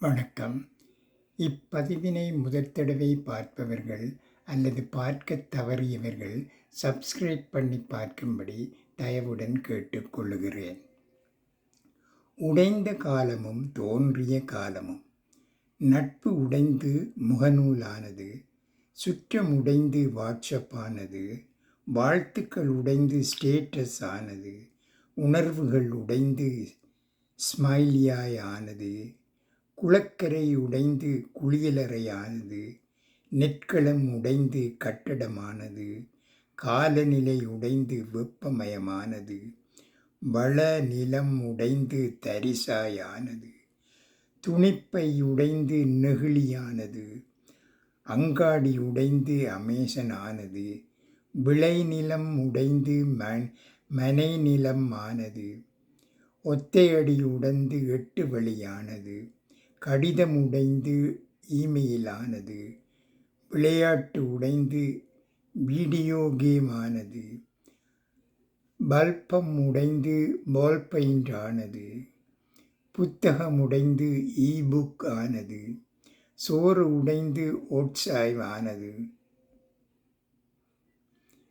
வணக்கம். இப்பதிவினை முதற் தடவை பார்ப்பவர்கள் அல்லது பார்க்க தவறியவர்கள் சப்ஸ்கிரைப் பண்ணி பார்க்கும்படி தயவுடன் கேட்டுக்கொள்ளுகிறேன் உடைந்த காலமும் தோன்றிய காலமும். நட்பு உடைந்து முகநூலானது. சுற்றம் உடைந்து வாட்ஸ்அப் ஆனது வாழ்த்துக்கள் உடைந்து ஸ்டேட்டஸ் ஆனது உணர்வுகள் உடைந்து ஸ்மைலியாய் ஆனது குளக்கரை உடைந்து குளியலறையானது நெற்களம் உடைந்து கட்டடமானது காலநிலை உடைந்து வெப்பமயமானது வள நிலம் உடைந்து தரிசாயானது துணிப்பை உடைந்து நெகிழியானது அங்காடி உடைந்து அமேசனானது விளைநிலம் உடைந்து மண் மனை நிலம் ஆனது ஒத்தையடி உடைந்து எட்டு வழியானது கடிதம் உடைந்து இமெயில் விளையாட்டு உடைந்து வீடியோ கேம் ஆனது பல்பம் உடைந்து பால் பெயிண்ட் ஆனது புத்தகம் உடைந்து இ புக் ஆனது சோறு உடைந்து ஓட்ஸாய் ஆனது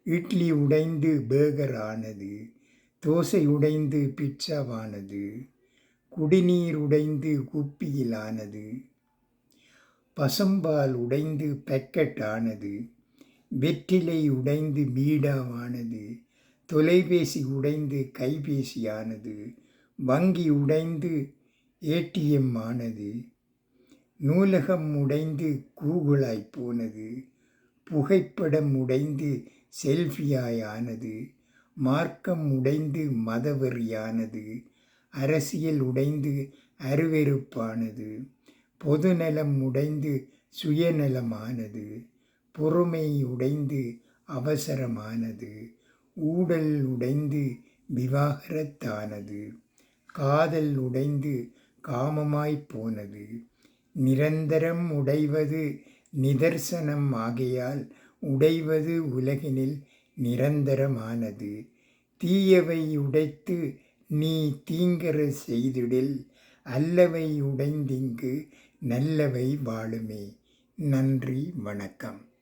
இட்லி உடைந்து பேகர் ஆனது தோசை உடைந்து பிட்சாவானது குடிநீர் உடைந்து குப்பியில் ஆனது பசும்பால் உடைந்து பேக்கெட் ஆனது வெற்றிலை உடைந்து பீடாவானது தொலைபேசி உடைந்து கைபேசியானது. வங்கி உடைந்து ஏடிஎம் ஆனது. நூலகம் உடைந்து கூகுளாய் போனது. புகைப்படம் உடைந்து செல்ஃபியாய் ஆனது மார்க்கம் உடைந்து மதவெறியானது. அரசியல் உடைந்து அருவெருப்பானது பொதுநலம் உடைந்து சுயநலமானது. பொறுமை உடைந்து அவசரமானது. ஊடல் உடைந்து விவாகரத்தானது. காதல் உடைந்து காமமாய்ப் போனது. நிரந்தரம் உடைவது நிதர்சனம் ஆகையால் உடைவது உலகினில் நிரந்தரமானது. தீயவை உடைத்து நீ தீங்கர செய்திடில் அல்லவை உடைந்திங்கு நல்லவை வாழுமே. நன்றி வணக்கம்.